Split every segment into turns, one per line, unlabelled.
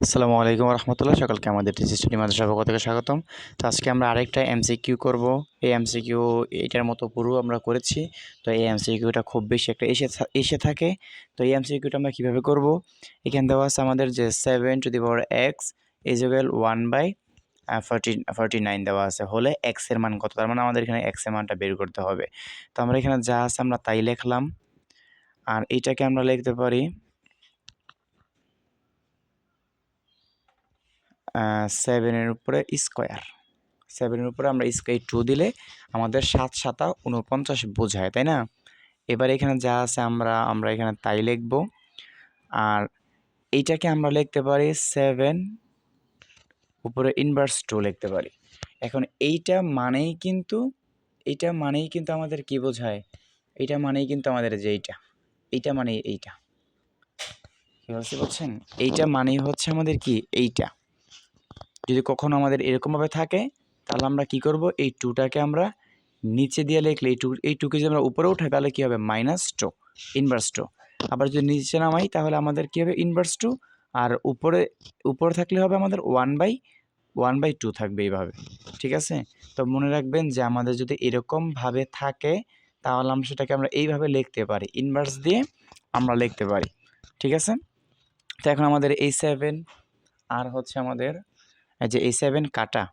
আসসালামু আলাইকুম রহমতুল্লাহ। সকলকে আমাদের টিচি স্টাডি মাদ্রাসা পক্ষ থেকে স্বাগতম। তো আজকে আমরা আরেকটা এমসিকিউ করব। এই এমসিকিউ এটার মতো পুরো আমরা করেছি। তো এই এমসিকিউটা খুব বেশি একটা এসে এসে থাকে। তো এই এমসিকিউটা আমরা কীভাবে করব? এখানে দেওয়া আছে আমাদের যে seven two the power x equal one by forty forty nine দেওয়া আছে। হলে এক্সের মান কত? তার মানে আমাদের এখানে এক্সের মানটা বের করতে হবে। তো আমরা এখানে যা আছে আমরা তাই লিখলাম। আর এইটাকে আমরা লিখতে পারি সেভেনের উপরে স্কোয়ার সেভেনের উপরে আমরা স্কোয়ার টু দিলে আমাদের সাত সাতা উনপঞ্চাশ বোঝায়, তাই না? এবার এখানে যা আছে আমরা আমরা এখানে তাই লিখব। আর এইটাকে আমরা লিখতে পারি সেভেন উপরে ইনভার্স টু লিখতে পারি। এখন এইটা মানেই কিন্তু, এইটা মানেই কিন্তু আমাদের কি বোঝায়? এইটা মানেই কিন্তু আমাদের যে এইটা এইটা মানে এইটা। কি বলছি বলছেন এইটা মানেই হচ্ছে আমাদের কি? এইটা। যদি কখনো আমাদের এরকমভাবে থাকে, তাহলে আমরা কি করব? এই টুটাকে আমরা নিচে দিয়ে লিখলে, এই টু এই টুকে যদি আমরা উপরে উঠাই, তাহলে কী হবে? মাইনাস টু ইনভার্স টু আবার যদি নিচে নামাই, তাহলে আমাদের কী হবে? ইনভার্স টু আর উপরে উপরে থাকলে হবে আমাদের one by one by two থাকবে এইভাবে, ঠিক আছে? তো মনে রাখবেন যে আমাদের যদি এরকমভাবে থাকে, তাহলে আমরা সেটাকে আমরা এইভাবে লিখতে পারি। ইনভার্স দিয়ে আমরা লিখতে পারি, ঠিক আছে? তো এখন আমাদের এই সেভেন আর হচ্ছে আমাদের যে এই সেভেন কাটা,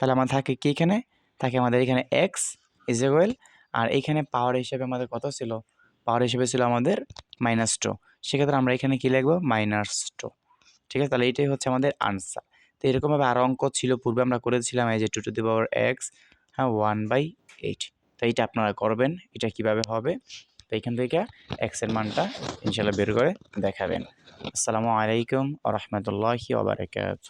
তাহলে আমার থাকে কি এখানে? থাকে আমাদের এখানে এক্স ইজ ওয়েল আর এইখানে পাওয়ার হিসেবে আমাদের কত ছিল? পাওয়ার হিসেবে ছিল আমাদের মাইনাস টু সেক্ষেত্রে আমরা এখানে কী লিখব? মাইনাস টু ঠিক আছে? তাহলে এইটাই হচ্ছে আমাদের আনসার তো এরকমভাবে আরও অঙ্ক ছিল, পূর্বে আমরা করেছিলাম এই যে two two the power x হ্যাঁ ওয়ান বাই এইট তো এইটা আপনারা করবেন, এটা কীভাবে হবে? তো এখান থেকে এক্সের মানটা ইনশাল্লাহ বের করে দেখাবেন। আসসালামু আলাইকুম আ রহমতুল্লাহি ওবরাকাত